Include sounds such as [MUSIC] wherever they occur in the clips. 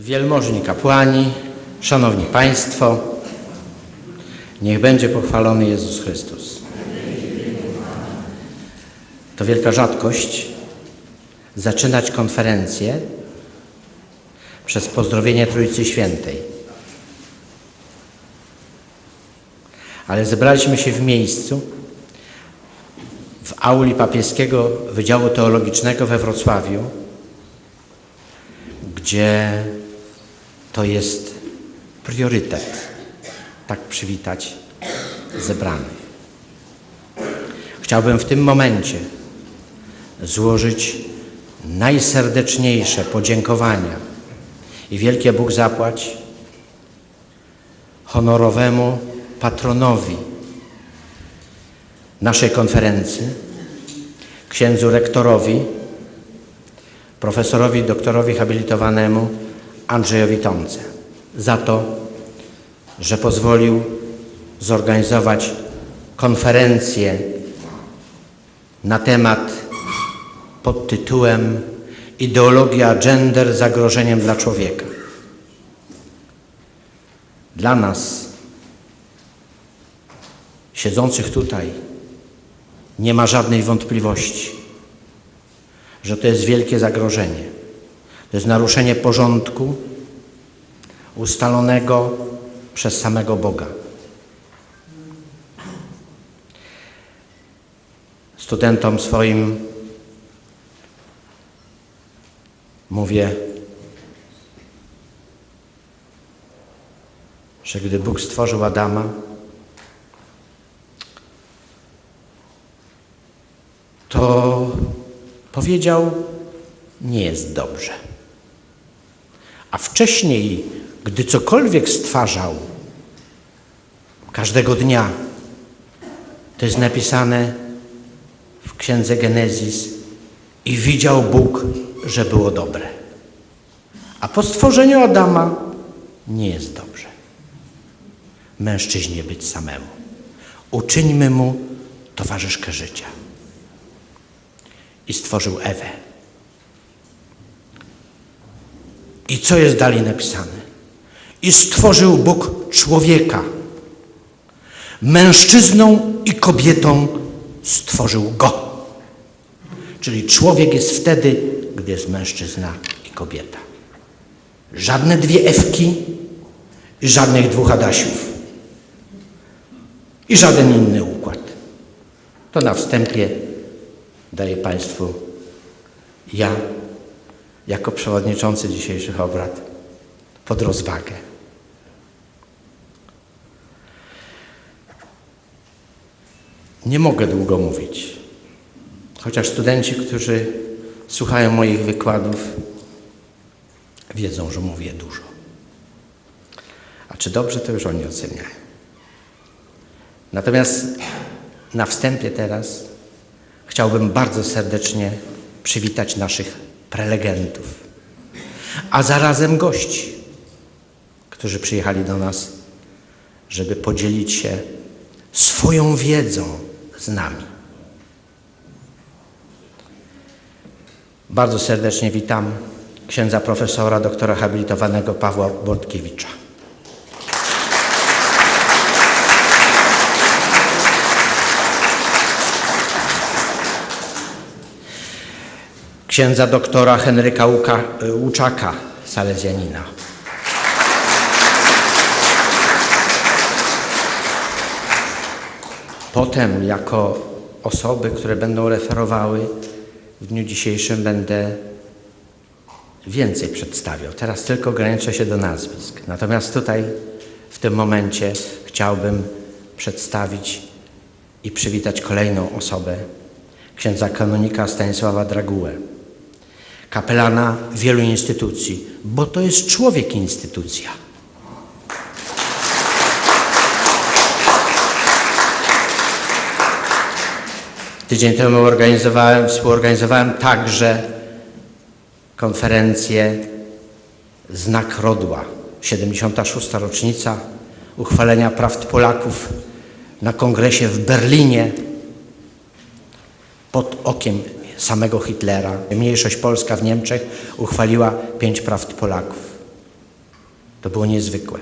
Wielmożni kapłani, szanowni państwo, niech będzie pochwalony Jezus Chrystus. To wielka rzadkość zaczynać konferencję przez pozdrowienie Trójcy Świętej. Ale zebraliśmy się w miejscu, w auli papieskiego Wydziału Teologicznego we Wrocławiu, gdzie to jest priorytet tak przywitać zebranych. Chciałbym w tym momencie złożyć najserdeczniejsze podziękowania i wielkie Bóg zapłać honorowemu patronowi naszej konferencji, księdzu rektorowi, profesorowi doktorowi habilitowanemu Andrzejowi Tomce za to, że pozwolił zorganizować konferencję na temat pod tytułem Ideologia gender zagrożeniem dla człowieka. Dla nas, siedzących tutaj, nie ma żadnej wątpliwości, że to jest wielkie zagrożenie. To jest naruszenie porządku ustalonego przez samego Boga. Studentom swoim mówię, że gdy Bóg stworzył Adama, to powiedział, nie jest dobrze. A wcześniej, gdy cokolwiek stwarzał, każdego dnia, to jest napisane w księdze Genezis, i widział Bóg, że było dobre. A po stworzeniu Adama nie jest dobrze. Mężczyźnie być samemu. Uczyńmy mu towarzyszkę życia. I stworzył Ewę. I co jest dalej napisane? I stworzył Bóg człowieka. Mężczyzną i kobietą stworzył go. Czyli człowiek jest wtedy, gdy jest mężczyzna i kobieta. Żadne dwie Ewki i żadnych dwóch Adasiów. I żaden inny układ. To na wstępie daję Państwu ja, jako przewodniczący dzisiejszych obrad, pod rozwagę. Nie mogę długo mówić, chociaż studenci, którzy słuchają moich wykładów, wiedzą, że mówię dużo. A czy dobrze, to już oni oceniają. Natomiast na wstępie teraz chciałbym bardzo serdecznie przywitać naszych prelegentów, a zarazem gości, którzy przyjechali do nas, żeby podzielić się swoją wiedzą z nami. Bardzo serdecznie witam księdza profesora, doktora habilitowanego Pawła Bortkiewicza. Księdza doktora Henryka Łuka, Łuczaka, salezjanina. Potem, jako osoby, które będą referowały, w dniu dzisiejszym będę więcej przedstawiał. Teraz tylko ograniczę się do nazwisk. Natomiast tutaj, w tym momencie, chciałbym przedstawić i przywitać kolejną osobę, księdza kanonika Stanisława Dragułę, kapelana wielu instytucji, bo to jest człowiek instytucja. Tydzień temu organizowałem, współorganizowałem także konferencję Znak Rodła, 76. rocznica uchwalenia praw Polaków na kongresie w Berlinie pod okiem samego Hitlera. Mniejszość polska w Niemczech uchwaliła pięć praw Polaków. To było niezwykłe.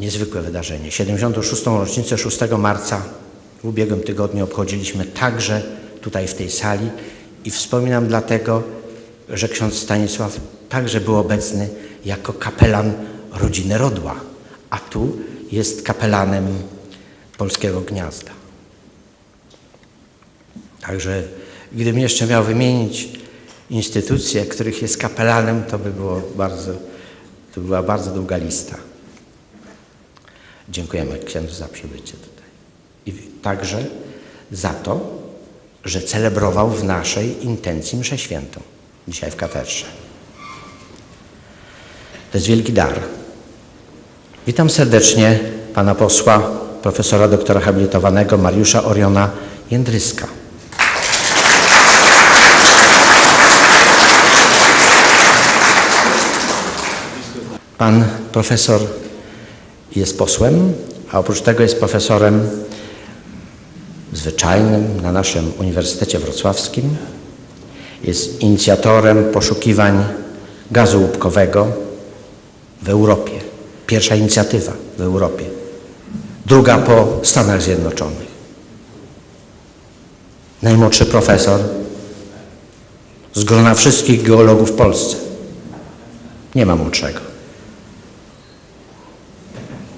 Niezwykłe wydarzenie. 76. rocznicę 6 marca w ubiegłym tygodniu obchodziliśmy także tutaj w tej sali i wspominam dlatego, że ksiądz Stanisław także był obecny jako kapelan rodziny Rodła, a tu jest kapelanem Polskiego Gniazda. Także gdybym jeszcze miał wymienić instytucje, których jest kapelanem, to by było bardzo, to była bardzo długa lista. Dziękujemy księdzu za przybycie tutaj. I także za to, że celebrował w naszej intencji mszę świętą, dzisiaj w katedrze. To jest wielki dar. Witam serdecznie pana posła, profesora doktora habilitowanego Mariusza Oriona Jędryska. Pan profesor jest posłem, a oprócz tego jest profesorem zwyczajnym na naszym Uniwersytecie Wrocławskim. Jest inicjatorem poszukiwań gazu łupkowego w Europie. Pierwsza inicjatywa w Europie. Druga po Stanach Zjednoczonych. Najmłodszy profesor z grona wszystkich geologów w Polsce. Nie ma młodszego.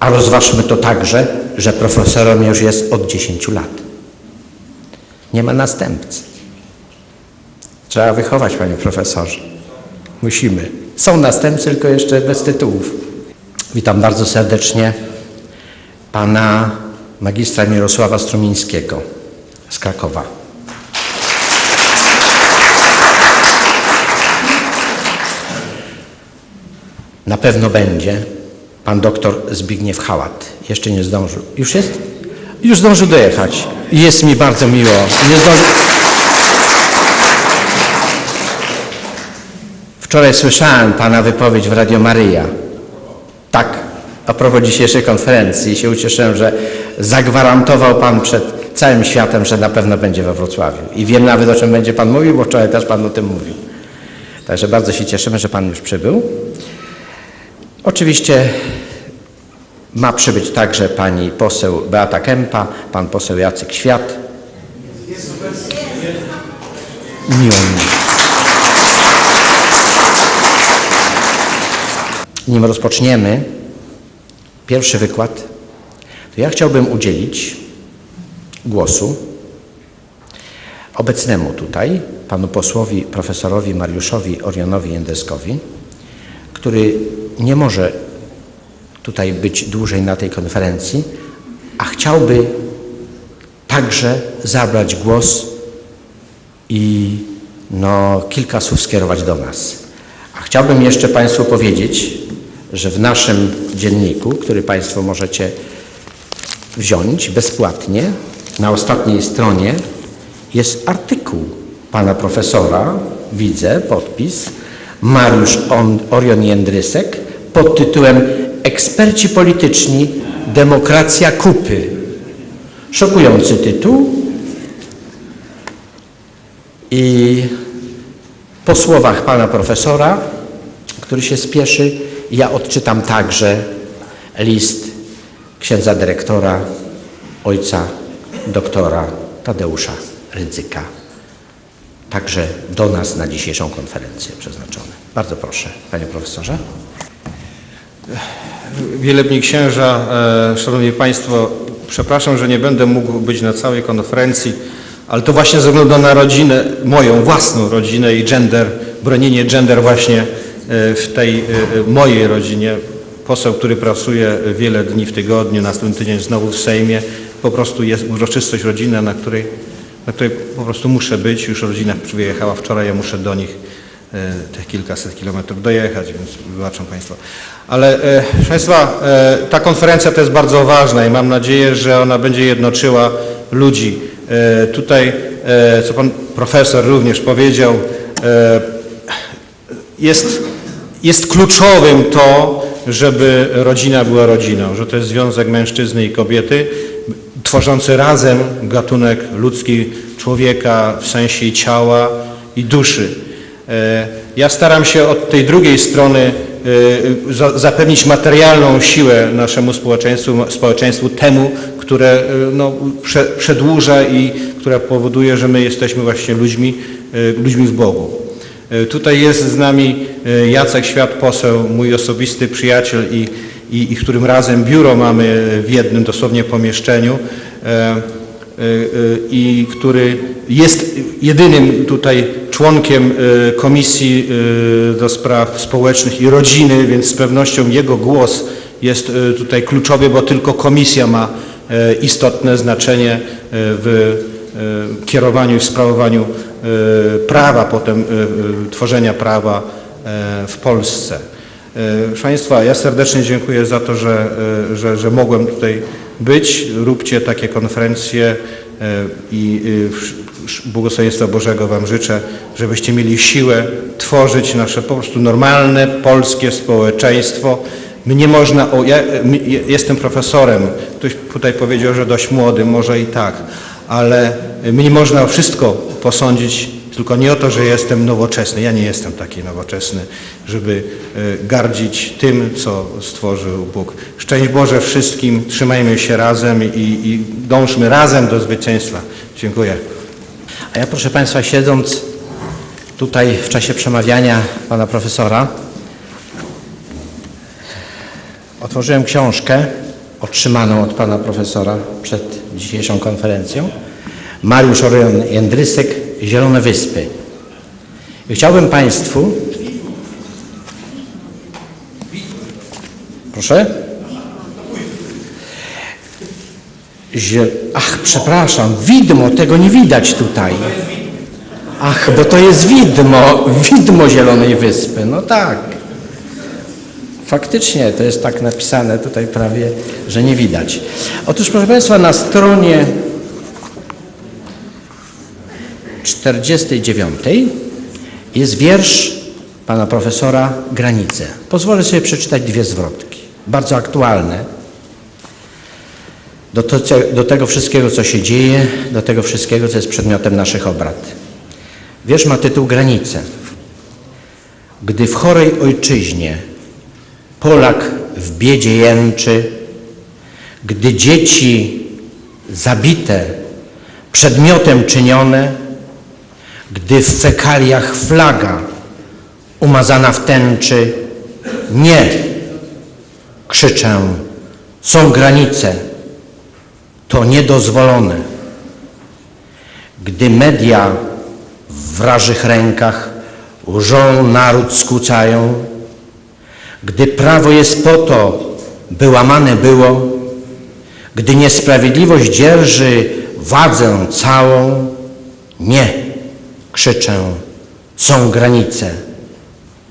A rozważmy to także, że profesorem już jest od 10 lat. Nie ma następcy. Trzeba wychować, panie profesorze. Musimy. Są następcy, tylko jeszcze bez tytułów. Witam bardzo serdecznie pana magistra Mirosława Strumińskiego z Krakowa. Na pewno będzie pan doktor Zbigniew Hałat. Jeszcze nie zdążył. Już jest? Już zdążył dojechać. Jest mi bardzo miło. Nie. Wczoraj słyszałem pana wypowiedź w Radio Maryja. Tak, a propos dzisiejszej konferencji. Się ucieszyłem, że zagwarantował pan przed całym światem, że na pewno będzie we Wrocławiu. I wiem nawet, o czym będzie pan mówił, bo wczoraj też pan o tym mówił. Także bardzo się cieszymy, że pan już przybył. Oczywiście ma przybyć także pani poseł Beata Kępa, pan poseł Jacek Świat. Miło mi. Nim rozpoczniemy pierwszy wykład, to ja chciałbym udzielić głosu obecnemu tutaj panu posłowi profesorowi Mariuszowi Orionowi Jędryskowi, który nie może tutaj być dłużej na tej konferencji, a chciałby także zabrać głos i no, kilka słów skierować do nas. A chciałbym jeszcze Państwu powiedzieć, że w naszym dzienniku, który Państwo możecie wziąć bezpłatnie, na ostatniej stronie jest artykuł pana profesora, widzę podpis, Mariusz On- Orion Jędrysek pod tytułem Eksperci polityczni, demokracja kupy. Szokujący tytuł i po słowach pana profesora, który się spieszy, ja odczytam także list księdza dyrektora, ojca doktora Tadeusza Rydzyka. Także do nas na dzisiejszą konferencję przeznaczony. Bardzo proszę, panie profesorze. Wielebni księża, e, szanowni państwo, przepraszam, że nie będę mógł być na całej konferencji, ale to właśnie ze względu na rodzinę, moją własną rodzinę i gender, bronienie gender właśnie e, w tej e, mojej rodzinie. Poseł, który pracuje wiele dni w tygodniu, następny tydzień znowu w Sejmie, po prostu jest uroczystość rodzinna, na której, na której po prostu muszę być. Już rodzina przyjechała wczoraj, ja muszę do nich tych kilkaset kilometrów dojechać, więc wybaczą Państwo. Ale e, proszę Państwa, e, ta konferencja to jest bardzo ważna i mam nadzieję, że ona będzie jednoczyła ludzi. E, tutaj, e, co Pan Profesor również powiedział, e, jest, jest kluczowym to, żeby rodzina była rodziną, że to jest związek mężczyzny i kobiety, tworzący razem gatunek ludzki człowieka w sensie ciała i duszy. E, Ja staram się od tej drugiej strony e, za- zapewnić materialną siłę naszemu społeczeństwu, społeczeństwu temu, które e, no, prze, przedłuża i które powoduje, że my jesteśmy właśnie ludźmi, ludźmi w Bogu. Tutaj jest z nami Jacek Świat, poseł, mój osobisty przyjaciel i, i, i którym razem biuro mamy w jednym dosłownie pomieszczeniu i który jest jedynym tutaj członkiem e, Komisji e, do Spraw Społecznych i Rodziny, więc z pewnością jego głos jest e, tutaj kluczowy, bo tylko komisja ma istotne znaczenie w kierowaniu i sprawowaniu prawa, potem tworzenia prawa w Polsce. Proszę Państwa, ja serdecznie dziękuję za to, że, że, że mogłem tutaj być. Róbcie takie konferencje i e, w- w- błogosławieństwa Bożego Wam życzę, żebyście mieli siłę tworzyć nasze po prostu normalne polskie społeczeństwo. Mnie można, o, ja jestem profesorem, ktoś tutaj powiedział, że dość młody, może i tak, ale mnie można wszystko posądzić, tylko nie o to, że jestem nowoczesny. Ja nie jestem taki nowoczesny, żeby e, gardzić tym, co stworzył Bóg. Szczęść Boże wszystkim, trzymajmy się razem i, i dążmy razem do zwycięstwa. Dziękuję. A ja proszę Państwa, siedząc tutaj w czasie przemawiania pana profesora, otworzyłem książkę otrzymaną od pana profesora przed dzisiejszą konferencją. Mariusz Orion Jędrysek, Zielone Wyspy. Chciałbym Państwu... Proszę? Ziel... Ach, przepraszam, widmo, tego nie widać tutaj. Ach, bo to jest widmo, [LAUGHS] widmo Zielonej Wyspy. No tak. Faktycznie to jest tak napisane tutaj prawie, że nie widać. Otóż, proszę Państwa, na stronie 49 jest wiersz pana profesora Granice. Pozwolę sobie przeczytać dwie zwrotki, bardzo aktualne do, to, do tego wszystkiego, co się dzieje, do tego wszystkiego, co jest przedmiotem naszych obrad. Wiersz ma tytuł Granice. Gdy w chorej ojczyźnie Polak w biedzie jęczy, gdy dzieci zabite, przedmiotem czynione, gdy w fekaliach flaga umazana w tęczy, nie, krzyczę, są granice, to niedozwolone. Gdy media w wrażych rękach łżą naród skłócają, gdy prawo jest po to, by łamane było, gdy niesprawiedliwość dzierży władzę całą, nie, krzyczę, są granice,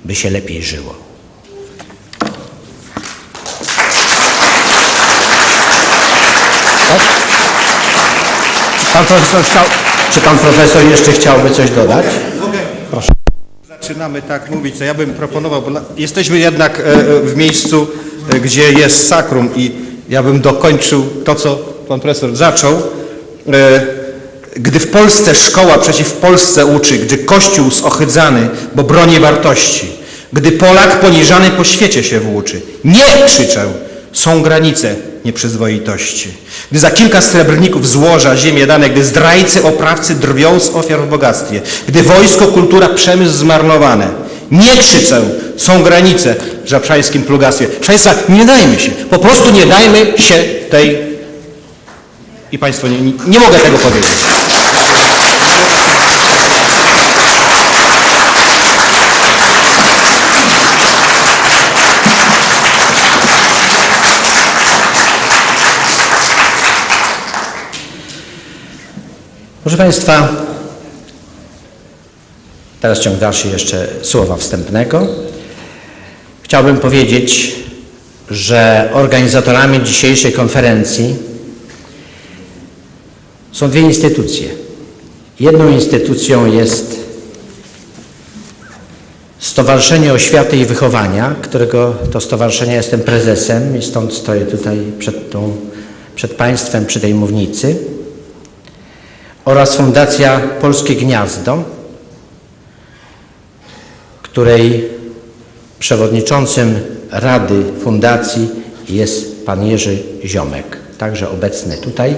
by się lepiej żyło. Tak? Czy pan profesor chciał, czy pan profesor jeszcze chciałby coś dodać? Proszę. Zaczynamy tak mówić, to ja bym proponował, bo jesteśmy jednak e, e, w miejscu, e, gdzie jest sakrum i ja bym dokończył to, co pan profesor zaczął. Gdy w Polsce szkoła przeciw Polsce uczy, gdy Kościół zohydzany, bo broni wartości, gdy Polak poniżany po świecie się włóczy, nie krzyczę, są granice nieprzyzwoitości. Gdy za kilka srebrników złoża ziemię dane, gdy zdrajcy, oprawcy drwią z ofiar w bogactwie, gdy wojsko, kultura, przemysł zmarnowane, nie krzyczę, są granice w żabrzańskim plugastwie. Państwa, nie dajmy się, po prostu nie dajmy się tej... I Państwo, nie, nie mogę tego powiedzieć. Proszę Państwa, teraz ciąg dalszy jeszcze słowa wstępnego. Chciałbym powiedzieć, że organizatorami dzisiejszej konferencji są dwie instytucje. Jedną instytucją jest Stowarzyszenie Oświaty i Wychowania, którego to stowarzyszenia jestem prezesem i stąd stoję tutaj przed, tą, przed Państwem przy tej mównicy oraz Fundacja Polskie Gniazdo, której przewodniczącym Rady Fundacji jest pan Jerzy Ziomek, także obecny tutaj.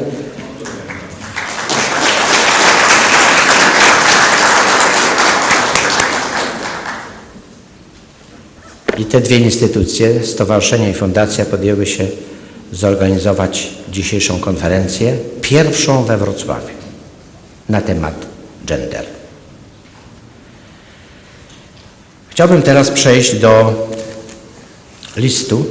I te dwie instytucje, Stowarzyszenie i Fundacja, podjęły się zorganizować dzisiejszą konferencję, pierwszą we Wrocławiu na temat gender. Chciałbym teraz przejść do listu,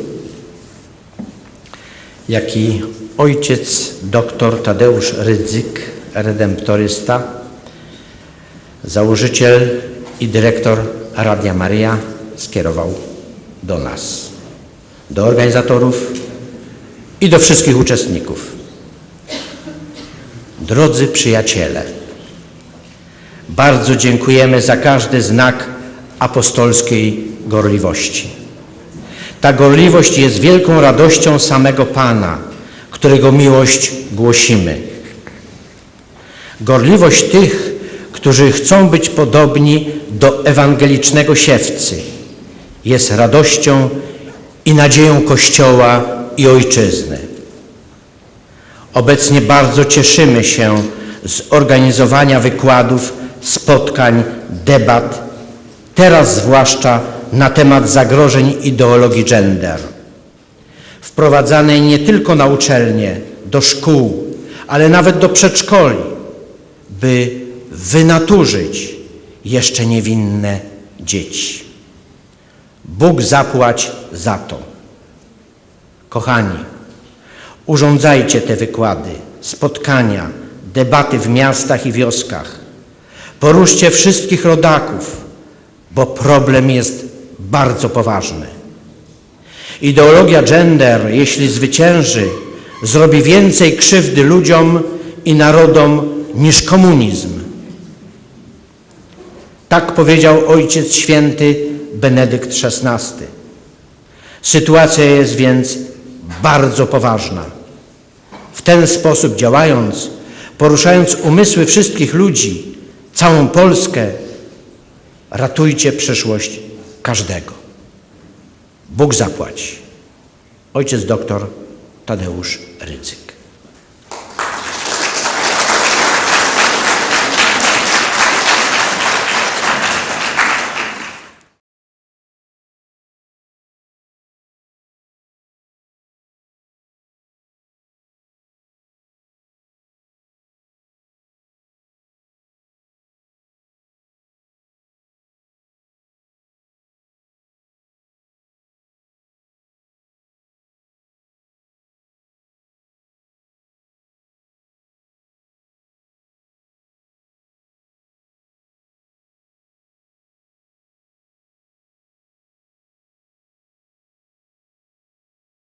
jaki ojciec dr Tadeusz Rydzyk, redemptorysta, założyciel i dyrektor Radia Maryja skierował do nas, do organizatorów i do wszystkich uczestników. Drodzy przyjaciele, bardzo dziękujemy za każdy znak apostolskiej gorliwości. Ta gorliwość jest wielką radością samego Pana, którego miłość głosimy. Gorliwość tych, którzy chcą być podobni do ewangelicznego siewcy, jest radością i nadzieją Kościoła i Ojczyzny. Obecnie bardzo cieszymy się z organizowania wykładów, spotkań, debat, teraz zwłaszcza na temat zagrożeń ideologii gender. Wprowadzanej nie tylko na uczelnie, do szkół, ale nawet do przedszkoli, by wynaturzyć jeszcze niewinne dzieci. Bóg zapłać za to. Kochani, urządzajcie te wykłady, spotkania, debaty w miastach i wioskach. Poruszcie wszystkich rodaków, bo problem jest bardzo poważny. Ideologia gender, jeśli zwycięży, zrobi więcej krzywdy ludziom i narodom niż komunizm. Tak powiedział Ojciec Święty Benedykt XVI. Sytuacja jest więc bardzo poważna. W ten sposób działając, poruszając umysły wszystkich ludzi, całą Polskę, ratujcie przyszłość każdego. Bóg zapłać. Ojciec doktor Tadeusz Rydzyk.